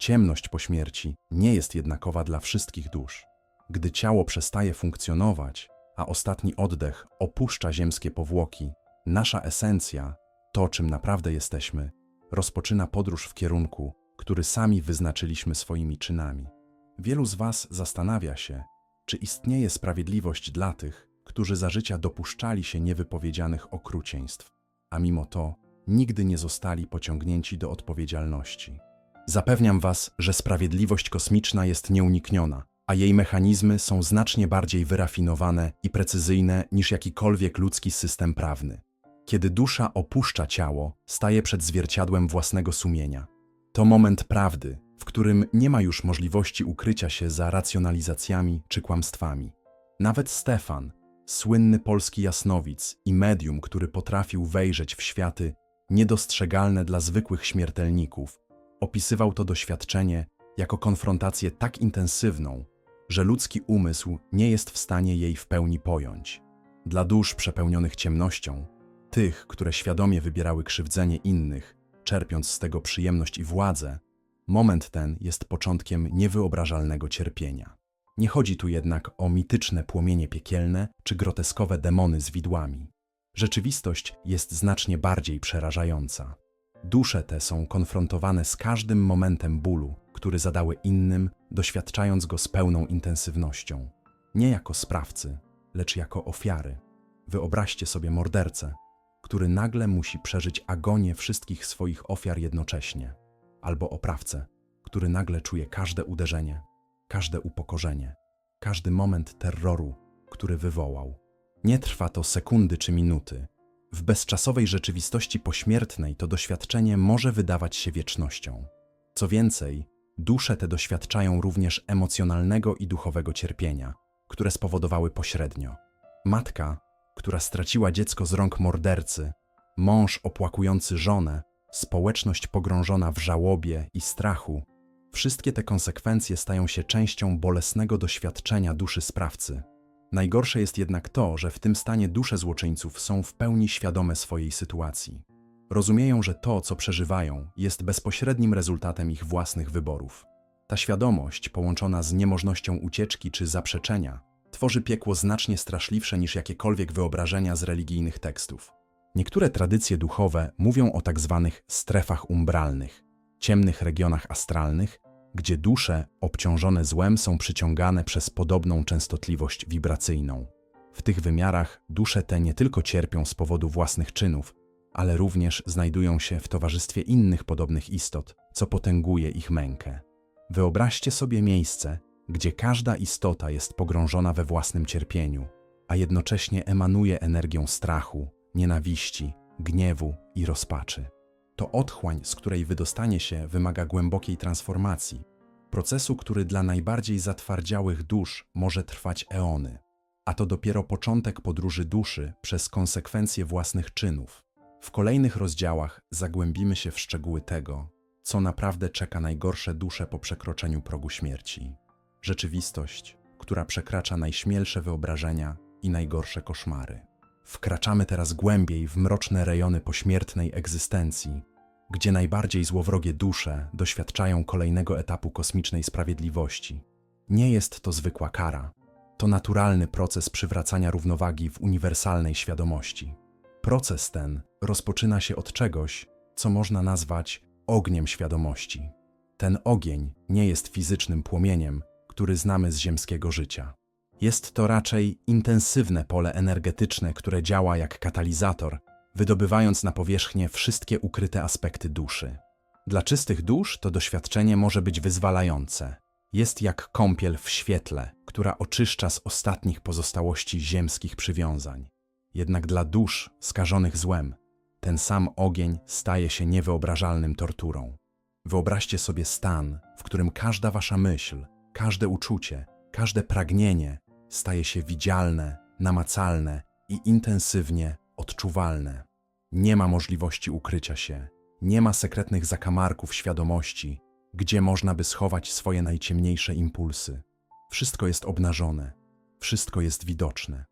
Ciemność po śmierci nie jest jednakowa dla wszystkich dusz. Gdy ciało przestaje funkcjonować, a ostatni oddech opuszcza ziemskie powłoki, nasza esencja, to czym naprawdę jesteśmy, rozpoczyna podróż w kierunku, który sami wyznaczyliśmy swoimi czynami. Wielu z Was zastanawia się, czy istnieje sprawiedliwość dla tych, którzy za życia dopuszczali się niewypowiedzianych okrucieństw, a mimo to nigdy nie zostali pociągnięci do odpowiedzialności. Zapewniam Was, że sprawiedliwość kosmiczna jest nieunikniona, a jej mechanizmy są znacznie bardziej wyrafinowane i precyzyjne niż jakikolwiek ludzki system prawny. Kiedy dusza opuszcza ciało, staje przed zwierciadłem własnego sumienia. To moment prawdy, w którym nie ma już możliwości ukrycia się za racjonalizacjami czy kłamstwami. Nawet Stefan, słynny polski jasnowic i medium, który potrafił wejrzeć w światy niedostrzegalne dla zwykłych śmiertelników, opisywał to doświadczenie jako konfrontację tak intensywną, że ludzki umysł nie jest w stanie jej w pełni pojąć. Dla dusz przepełnionych ciemnością, tych, które świadomie wybierały krzywdzenie innych, czerpiąc z tego przyjemność i władzę, moment ten jest początkiem niewyobrażalnego cierpienia. Nie chodzi tu jednak o mityczne płomienie piekielne czy groteskowe demony z widłami. Rzeczywistość jest znacznie bardziej przerażająca. Dusze te są konfrontowane z każdym momentem bólu, który zadały innym, doświadczając go z pełną intensywnością. Nie jako sprawcy, lecz jako ofiary. Wyobraźcie sobie mordercę, który nagle musi przeżyć agonię wszystkich swoich ofiar jednocześnie, albo oprawcę, który nagle czuje każde uderzenie, każde upokorzenie, każdy moment terroru, który wywołał. Nie trwa to sekundy czy minuty. W bezczasowej rzeczywistości pośmiertnej to doświadczenie może wydawać się wiecznością. Co więcej, dusze te doświadczają również emocjonalnego i duchowego cierpienia, które spowodowały pośrednio. Matka, która straciła dziecko z rąk mordercy, mąż opłakujący żonę, społeczność pogrążona w żałobie i strachu, wszystkie te konsekwencje stają się częścią bolesnego doświadczenia duszy sprawcy. Najgorsze jest jednak to, że w tym stanie dusze złoczyńców są w pełni świadome swojej sytuacji. Rozumieją, że to, co przeżywają, jest bezpośrednim rezultatem ich własnych wyborów. Ta świadomość, połączona z niemożnością ucieczki czy zaprzeczenia, tworzy piekło znacznie straszliwsze niż jakiekolwiek wyobrażenia z religijnych tekstów. Niektóre tradycje duchowe mówią o tak zwanych strefach umbralnych, ciemnych regionach astralnych, gdzie dusze obciążone złem są przyciągane przez podobną częstotliwość wibracyjną. W tych wymiarach dusze te nie tylko cierpią z powodu własnych czynów, ale również znajdują się w towarzystwie innych podobnych istot, co potęguje ich mękę. Wyobraźcie sobie miejsce, gdzie każda istota jest pogrążona we własnym cierpieniu, a jednocześnie emanuje energią strachu, nienawiści, gniewu i rozpaczy. To otchłań, z której wydostanie się wymaga głębokiej transformacji, procesu, który dla najbardziej zatwardziałych dusz może trwać eony. A to dopiero początek podróży duszy przez konsekwencje własnych czynów. W kolejnych rozdziałach zagłębimy się w szczegóły tego, co naprawdę czeka najgorsze dusze po przekroczeniu progu śmierci. Rzeczywistość, która przekracza najśmielsze wyobrażenia i najgorsze koszmary. Wkraczamy teraz głębiej w mroczne rejony pośmiertnej egzystencji, gdzie najbardziej złowrogie dusze doświadczają kolejnego etapu kosmicznej sprawiedliwości. Nie jest to zwykła kara, to naturalny proces przywracania równowagi w uniwersalnej świadomości. Proces ten rozpoczyna się od czegoś, co można nazwać ogniem świadomości. Ten ogień nie jest fizycznym płomieniem, który znamy z ziemskiego życia. Jest to raczej intensywne pole energetyczne, które działa jak katalizator, wydobywając na powierzchnię wszystkie ukryte aspekty duszy. Dla czystych dusz to doświadczenie może być wyzwalające. Jest jak kąpiel w świetle, która oczyszcza z ostatnich pozostałości ziemskich przywiązań. Jednak dla dusz skażonych złem, ten sam ogień staje się niewyobrażalnym torturą. Wyobraźcie sobie stan, w którym każda wasza myśl, każde uczucie, każde pragnienie staje się widzialne, namacalne i intensywnie odczuwalne. Nie ma możliwości ukrycia się, nie ma sekretnych zakamarków świadomości, gdzie można by schować swoje najciemniejsze impulsy. Wszystko jest obnażone, wszystko jest widoczne.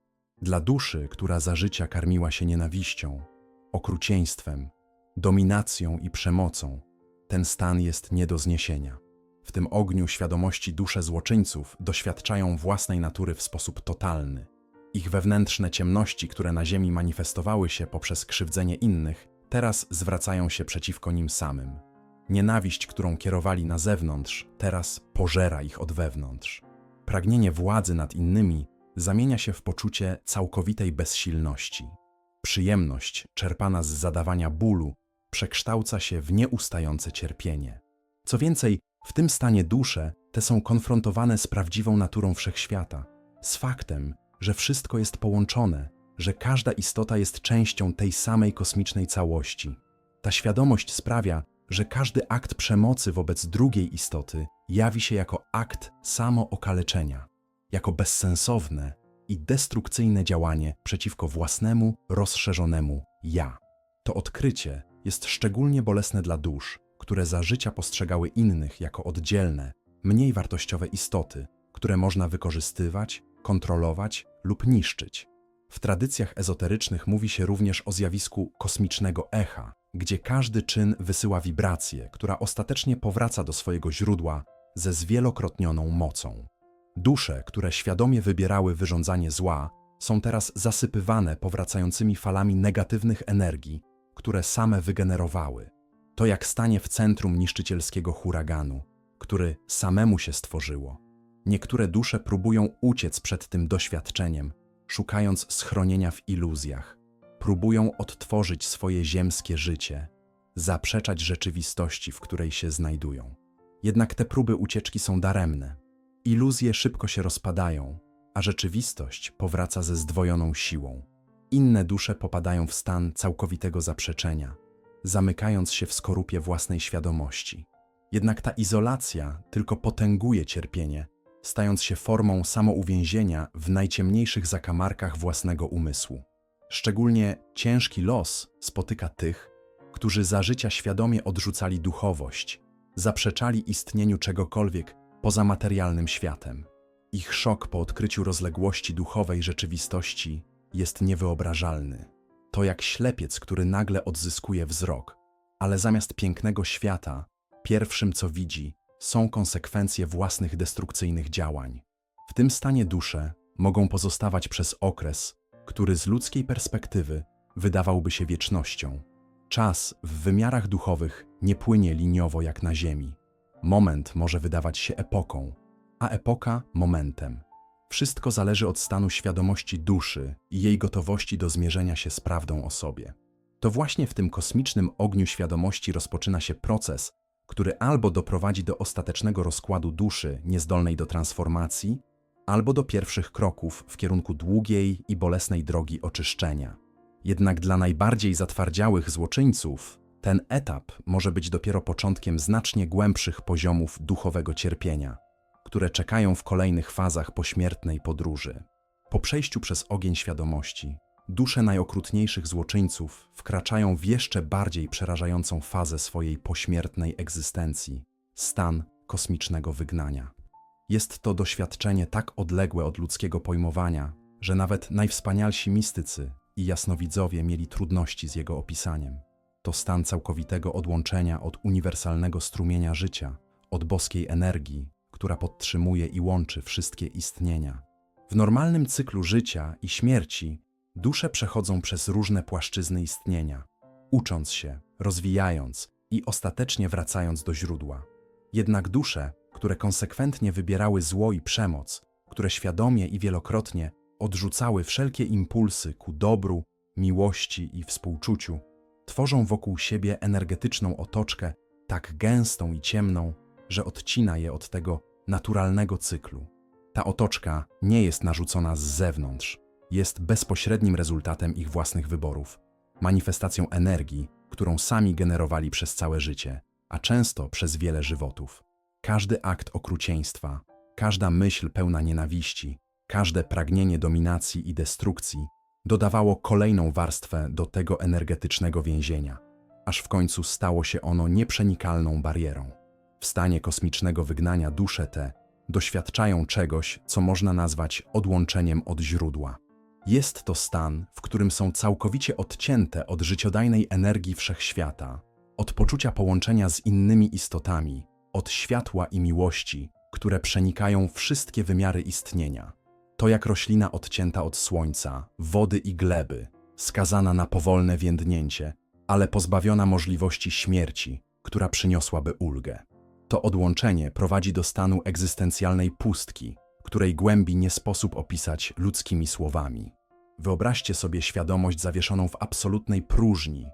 Dla duszy, która za życia karmiła się nienawiścią, okrucieństwem, dominacją i przemocą, ten stan jest nie do zniesienia. W tym ogniu świadomości dusze złoczyńców doświadczają własnej natury w sposób totalny. Ich wewnętrzne ciemności, które na ziemi manifestowały się poprzez krzywdzenie innych, teraz zwracają się przeciwko nim samym. Nienawiść, którą kierowali na zewnątrz, teraz pożera ich od wewnątrz. Pragnienie władzy nad innymi zamienia się w poczucie całkowitej bezsilności. Przyjemność, czerpana z zadawania bólu, przekształca się w nieustające cierpienie. Co więcej, w tym stanie dusze te są konfrontowane z prawdziwą naturą wszechświata, z faktem, że wszystko jest połączone, że każda istota jest częścią tej samej kosmicznej całości. Ta świadomość sprawia, że każdy akt przemocy wobec drugiej istoty jawi się jako akt samookaleczenia, jako bezsensowne i destrukcyjne działanie przeciwko własnemu, rozszerzonemu ja. To odkrycie jest szczególnie bolesne dla dusz, które za życia postrzegały innych jako oddzielne, mniej wartościowe istoty, które można wykorzystywać, kontrolować lub niszczyć. W tradycjach ezoterycznych mówi się również o zjawisku kosmicznego echa, gdzie każdy czyn wysyła wibrację, która ostatecznie powraca do swojego źródła ze zwielokrotnioną mocą. Dusze, które świadomie wybierały wyrządzanie zła, są teraz zasypywane powracającymi falami negatywnych energii, które same wygenerowały. To jak stanie w centrum niszczycielskiego huraganu, który samemu się stworzyło. Niektóre dusze próbują uciec przed tym doświadczeniem, szukając schronienia w iluzjach. Próbują odtworzyć swoje ziemskie życie, zaprzeczać rzeczywistości, w której się znajdują. Jednak te próby ucieczki są daremne. Iluzje szybko się rozpadają, a rzeczywistość powraca ze zdwojoną siłą. Inne dusze popadają w stan całkowitego zaprzeczenia, zamykając się w skorupie własnej świadomości. Jednak ta izolacja tylko potęguje cierpienie, stając się formą samouwięzienia w najciemniejszych zakamarkach własnego umysłu. Szczególnie ciężki los spotyka tych, którzy za życia świadomie odrzucali duchowość, zaprzeczali istnieniu czegokolwiek poza materialnym światem. Ich szok po odkryciu rozległości duchowej rzeczywistości jest niewyobrażalny. To jak ślepiec, który nagle odzyskuje wzrok, ale zamiast pięknego świata, pierwszym co widzi, są konsekwencje własnych destrukcyjnych działań. W tym stanie dusze mogą pozostawać przez okres, który z ludzkiej perspektywy wydawałby się wiecznością. Czas w wymiarach duchowych nie płynie liniowo jak na Ziemi. Moment może wydawać się epoką, a epoka momentem. Wszystko zależy od stanu świadomości duszy i jej gotowości do zmierzenia się z prawdą o sobie. To właśnie w tym kosmicznym ogniu świadomości rozpoczyna się proces, który albo doprowadzi do ostatecznego rozkładu duszy niezdolnej do transformacji, albo do pierwszych kroków w kierunku długiej i bolesnej drogi oczyszczenia. Jednak dla najbardziej zatwardziałych złoczyńców ten etap może być dopiero początkiem znacznie głębszych poziomów duchowego cierpienia, które czekają w kolejnych fazach pośmiertnej podróży. Po przejściu przez ogień świadomości, dusze najokrutniejszych złoczyńców wkraczają w jeszcze bardziej przerażającą fazę swojej pośmiertnej egzystencji stan kosmicznego wygnania. Jest to doświadczenie tak odległe od ludzkiego pojmowania, że nawet najwspanialsi mistycy i jasnowidzowie mieli trudności z jego opisaniem. To stan całkowitego odłączenia od uniwersalnego strumienia życia, od boskiej energii, która podtrzymuje i łączy wszystkie istnienia. W normalnym cyklu życia i śmierci dusze przechodzą przez różne płaszczyzny istnienia, ucząc się, rozwijając i ostatecznie wracając do źródła. Jednak dusze, które konsekwentnie wybierały zło i przemoc, które świadomie i wielokrotnie odrzucały wszelkie impulsy ku dobru, miłości i współczuciu, tworzą wokół siebie energetyczną otoczkę tak gęstą i ciemną, że odcina je od tego naturalnego cyklu. Ta otoczka nie jest narzucona z zewnątrz, jest bezpośrednim rezultatem ich własnych wyborów, manifestacją energii, którą sami generowali przez całe życie, a często przez wiele żywotów. Każdy akt okrucieństwa, każda myśl pełna nienawiści, każde pragnienie dominacji i destrukcji dodawało kolejną warstwę do tego energetycznego więzienia, aż w końcu stało się ono nieprzenikalną barierą. W stanie kosmicznego wygnania dusze te doświadczają czegoś, co można nazwać odłączeniem od źródła. Jest to stan, w którym są całkowicie odcięte od życiodajnej energii wszechświata, od poczucia połączenia z innymi istotami od światła i miłości, które przenikają wszystkie wymiary istnienia. To jak roślina odcięta od słońca, wody i gleby, skazana na powolne więdnięcie, ale pozbawiona możliwości śmierci, która przyniosłaby ulgę. To odłączenie prowadzi do stanu egzystencjalnej pustki, której głębi nie sposób opisać ludzkimi słowami. Wyobraźcie sobie świadomość zawieszoną w absolutnej próżni,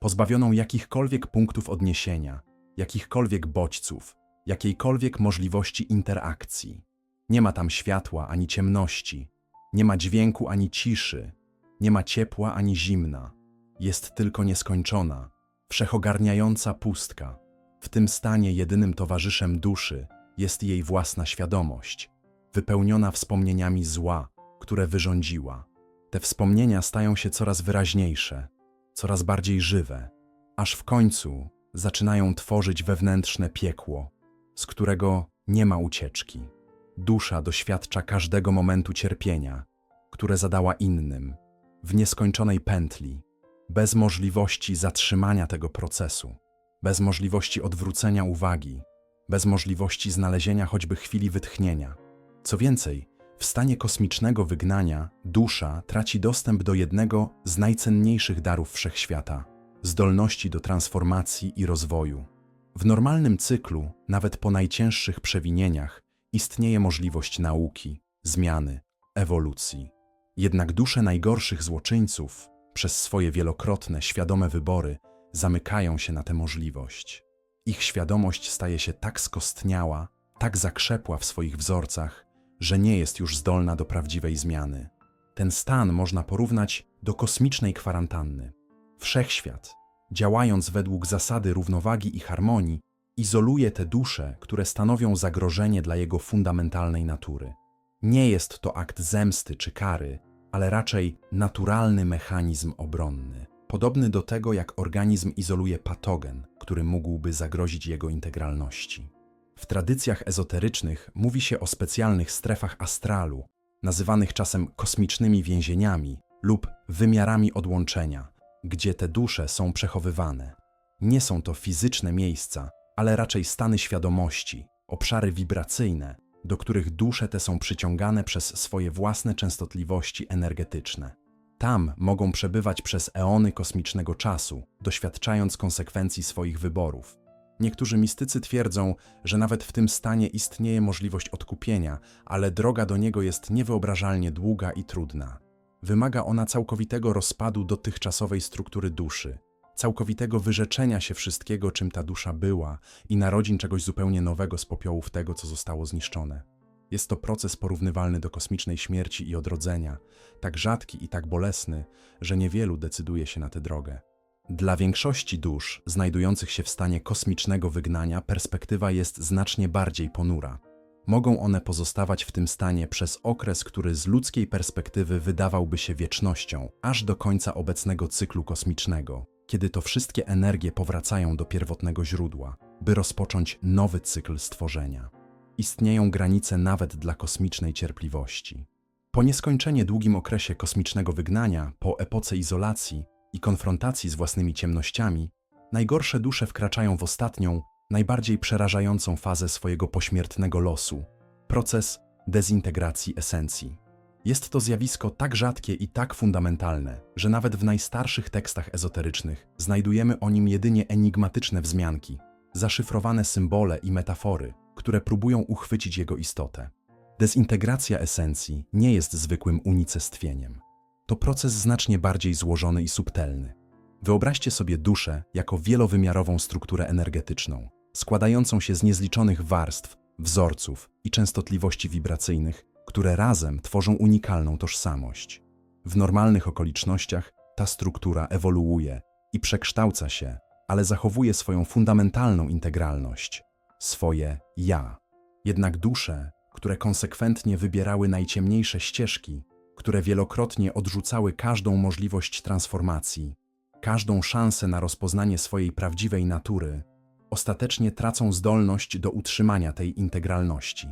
pozbawioną jakichkolwiek punktów odniesienia, jakichkolwiek bodźców, jakiejkolwiek możliwości interakcji. Nie ma tam światła ani ciemności, nie ma dźwięku ani ciszy, nie ma ciepła ani zimna. Jest tylko nieskończona, wszechogarniająca pustka. W tym stanie jedynym towarzyszem duszy jest jej własna świadomość, wypełniona wspomnieniami zła, które wyrządziła. Te wspomnienia stają się coraz wyraźniejsze, coraz bardziej żywe, aż w końcu zaczynają tworzyć wewnętrzne piekło, z którego nie ma ucieczki. Dusza doświadcza każdego momentu cierpienia, które zadała innym, w nieskończonej pętli, bez możliwości zatrzymania tego procesu, bez możliwości odwrócenia uwagi, bez możliwości znalezienia choćby chwili wytchnienia. Co więcej, w stanie kosmicznego wygnania dusza traci dostęp do jednego z najcenniejszych darów wszechświata zdolności do transformacji i rozwoju. W normalnym cyklu, nawet po najcięższych przewinieniach, istnieje możliwość nauki, zmiany, ewolucji. Jednak dusze najgorszych złoczyńców, przez swoje wielokrotne, świadome wybory, zamykają się na tę możliwość. Ich świadomość staje się tak skostniała, tak zakrzepła w swoich wzorcach, że nie jest już zdolna do prawdziwej zmiany. Ten stan można porównać do kosmicznej kwarantanny. Wszechświat, działając według zasady równowagi i harmonii, izoluje te dusze, które stanowią zagrożenie dla jego fundamentalnej natury. Nie jest to akt zemsty czy kary, ale raczej naturalny mechanizm obronny, podobny do tego, jak organizm izoluje patogen, który mógłby zagrozić jego integralności. W tradycjach ezoterycznych mówi się o specjalnych strefach astralu, nazywanych czasem kosmicznymi więzieniami lub wymiarami odłączenia, gdzie te dusze są przechowywane. Nie są to fizyczne miejsca, ale raczej stany świadomości, obszary wibracyjne, do których dusze te są przyciągane przez swoje własne częstotliwości energetyczne. Tam mogą przebywać przez eony kosmicznego czasu, doświadczając konsekwencji swoich wyborów. Niektórzy mistycy twierdzą, że nawet w tym stanie istnieje możliwość odkupienia, ale droga do niego jest niewyobrażalnie długa i trudna. Wymaga ona całkowitego rozpadu dotychczasowej struktury duszy, całkowitego wyrzeczenia się wszystkiego, czym ta dusza była i narodzin czegoś zupełnie nowego z popiołów tego, co zostało zniszczone. Jest to proces porównywalny do kosmicznej śmierci i odrodzenia, tak rzadki i tak bolesny, że niewielu decyduje się na tę drogę. Dla większości dusz znajdujących się w stanie kosmicznego wygnania perspektywa jest znacznie bardziej ponura. Mogą one pozostawać w tym stanie przez okres, który z ludzkiej perspektywy wydawałby się wiecznością, aż do końca obecnego cyklu kosmicznego, kiedy to wszystkie energie powracają do pierwotnego źródła, by rozpocząć nowy cykl stworzenia. Istnieją granice nawet dla kosmicznej cierpliwości. Po nieskończenie długim okresie kosmicznego wygnania, po epoce izolacji i konfrontacji z własnymi ciemnościami, najgorsze dusze wkraczają w ostatnią, najbardziej przerażającą fazę swojego pośmiertnego losu proces dezintegracji esencji. Jest to zjawisko tak rzadkie i tak fundamentalne, że nawet w najstarszych tekstach ezoterycznych znajdujemy o nim jedynie enigmatyczne wzmianki, zaszyfrowane symbole i metafory, które próbują uchwycić jego istotę. Dezintegracja esencji nie jest zwykłym unicestwieniem. To proces znacznie bardziej złożony i subtelny. Wyobraźcie sobie duszę jako wielowymiarową strukturę energetyczną, składającą się z niezliczonych warstw, wzorców i częstotliwości wibracyjnych, które razem tworzą unikalną tożsamość. W normalnych okolicznościach ta struktura ewoluuje i przekształca się, ale zachowuje swoją fundamentalną integralność swoje ja. Jednak dusze, które konsekwentnie wybierały najciemniejsze ścieżki, które wielokrotnie odrzucały każdą możliwość transformacji, każdą szansę na rozpoznanie swojej prawdziwej natury, ostatecznie tracą zdolność do utrzymania tej integralności.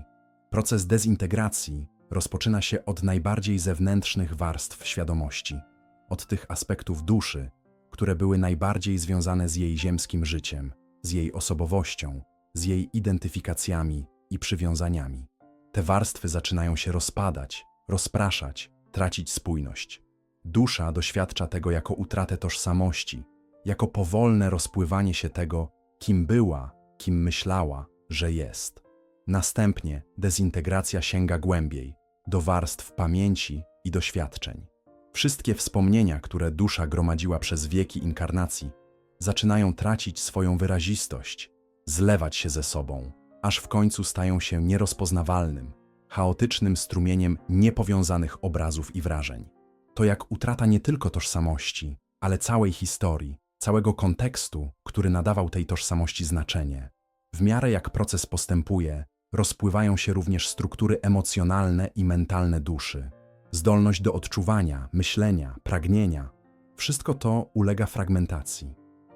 Proces dezintegracji rozpoczyna się od najbardziej zewnętrznych warstw świadomości, od tych aspektów duszy, które były najbardziej związane z jej ziemskim życiem, z jej osobowością, z jej identyfikacjami i przywiązaniami. Te warstwy zaczynają się rozpadać, rozpraszać, tracić spójność. Dusza doświadcza tego jako utratę tożsamości, jako powolne rozpływanie się tego, kim była, kim myślała, że jest. Następnie dezintegracja sięga głębiej, do warstw pamięci i doświadczeń. Wszystkie wspomnienia, które dusza gromadziła przez wieki inkarnacji, zaczynają tracić swoją wyrazistość, zlewać się ze sobą, aż w końcu stają się nierozpoznawalnym, chaotycznym strumieniem niepowiązanych obrazów i wrażeń. To jak utrata nie tylko tożsamości, ale całej historii, całego kontekstu, który nadawał tej tożsamości znaczenie. W miarę jak proces postępuje, rozpływają się również struktury emocjonalne i mentalne duszy. Zdolność do odczuwania, myślenia, pragnienia wszystko to ulega fragmentacji.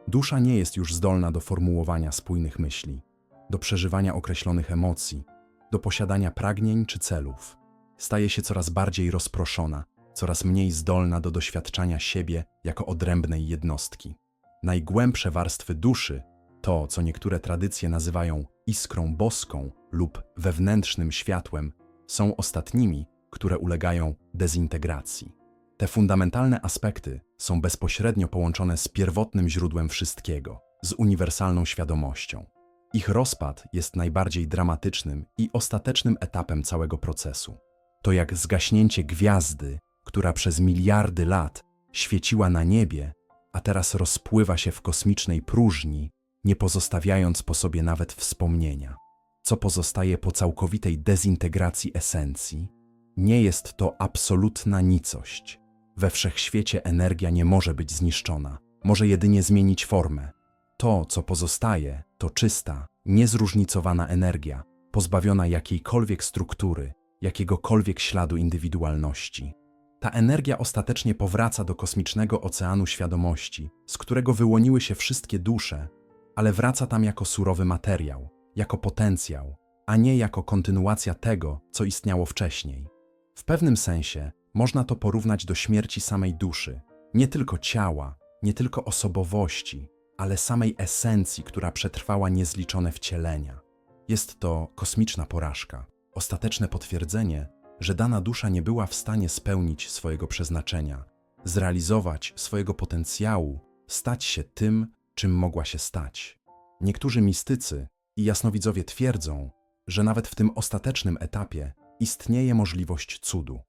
Dusza nie jest już zdolna do formułowania spójnych myśli, do przeżywania określonych emocji, do posiadania pragnień czy celów. Staje się coraz bardziej rozproszona, coraz mniej zdolna do doświadczania siebie jako odrębnej jednostki. Najgłębsze warstwy duszy, to co niektóre tradycje nazywają iskrą boską lub wewnętrznym światłem, są ostatnimi, które ulegają dezintegracji. Te fundamentalne aspekty są bezpośrednio połączone z pierwotnym źródłem wszystkiego, z uniwersalną świadomością. Ich rozpad jest najbardziej dramatycznym i ostatecznym etapem całego procesu. To jak zgaśnięcie gwiazdy, która przez miliardy lat świeciła na niebie, a teraz rozpływa się w kosmicznej próżni, nie pozostawiając po sobie nawet wspomnienia. Co pozostaje po całkowitej dezintegracji esencji? Nie jest to absolutna nicość. We wszechświecie energia nie może być zniszczona, może jedynie zmienić formę. To, co pozostaje, to czysta, niezróżnicowana energia, pozbawiona jakiejkolwiek struktury, jakiegokolwiek śladu indywidualności. Ta energia ostatecznie powraca do kosmicznego oceanu świadomości, z którego wyłoniły się wszystkie dusze, ale wraca tam jako surowy materiał, jako potencjał, a nie jako kontynuacja tego, co istniało wcześniej. W pewnym sensie można to porównać do śmierci samej duszy, nie tylko ciała, nie tylko osobowości, ale samej esencji, która przetrwała niezliczone wcielenia. Jest to kosmiczna porażka, ostateczne potwierdzenie, że dana dusza nie była w stanie spełnić swojego przeznaczenia, zrealizować swojego potencjału, stać się tym, czym mogła się stać. Niektórzy mistycy i jasnowidzowie twierdzą, że nawet w tym ostatecznym etapie istnieje możliwość cudu.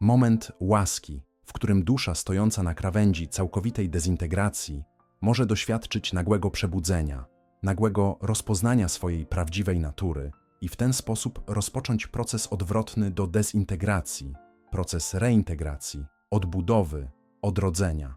Moment łaski, w którym dusza stojąca na krawędzi całkowitej dezintegracji może doświadczyć nagłego przebudzenia, nagłego rozpoznania swojej prawdziwej natury i w ten sposób rozpocząć proces odwrotny do dezintegracji, proces reintegracji, odbudowy, odrodzenia.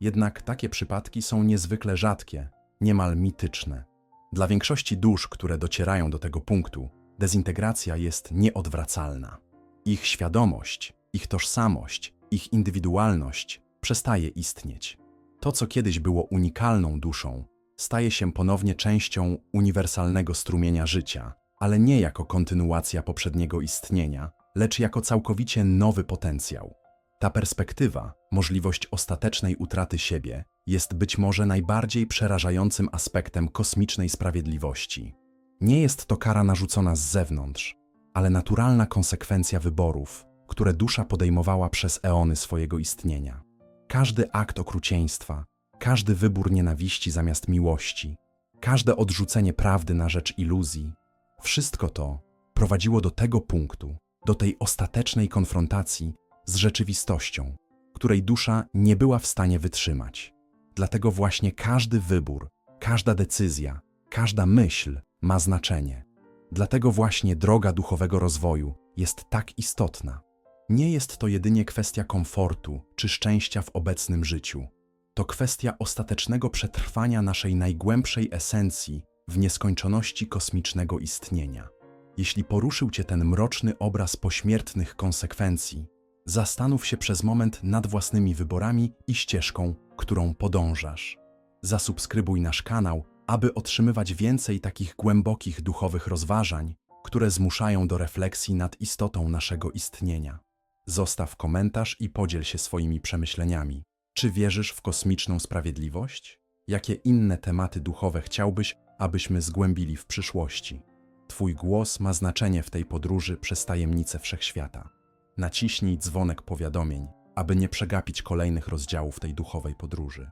Jednak takie przypadki są niezwykle rzadkie, niemal mityczne. Dla większości dusz, które docierają do tego punktu, dezintegracja jest nieodwracalna. Ich świadomość, ich tożsamość, ich indywidualność przestaje istnieć. To, co kiedyś było unikalną duszą, staje się ponownie częścią uniwersalnego strumienia życia, ale nie jako kontynuacja poprzedniego istnienia, lecz jako całkowicie nowy potencjał. Ta perspektywa, możliwość ostatecznej utraty siebie, jest być może najbardziej przerażającym aspektem kosmicznej sprawiedliwości. Nie jest to kara narzucona z zewnątrz, ale naturalna konsekwencja wyborów, które dusza podejmowała przez eony swojego istnienia. Każdy akt okrucieństwa, każdy wybór nienawiści zamiast miłości, każde odrzucenie prawdy na rzecz iluzji, wszystko to prowadziło do tego punktu, do tej ostatecznej konfrontacji z rzeczywistością, której dusza nie była w stanie wytrzymać. Dlatego właśnie każdy wybór, każda decyzja, każda myśl ma znaczenie. Dlatego właśnie droga duchowego rozwoju jest tak istotna. Nie jest to jedynie kwestia komfortu czy szczęścia w obecnym życiu. To kwestia ostatecznego przetrwania naszej najgłębszej esencji w nieskończoności kosmicznego istnienia. Jeśli poruszył Cię ten mroczny obraz pośmiertnych konsekwencji, zastanów się przez moment nad własnymi wyborami i ścieżką, którą podążasz. Zasubskrybuj nasz kanał, aby otrzymywać więcej takich głębokich duchowych rozważań, które zmuszają do refleksji nad istotą naszego istnienia. Zostaw komentarz i podziel się swoimi przemyśleniami. Czy wierzysz w kosmiczną sprawiedliwość? Jakie inne tematy duchowe chciałbyś, abyśmy zgłębili w przyszłości. Twój głos ma znaczenie w tej podróży przez tajemnice wszechświata. Naciśnij dzwonek powiadomień, aby nie przegapić kolejnych rozdziałów tej duchowej podróży.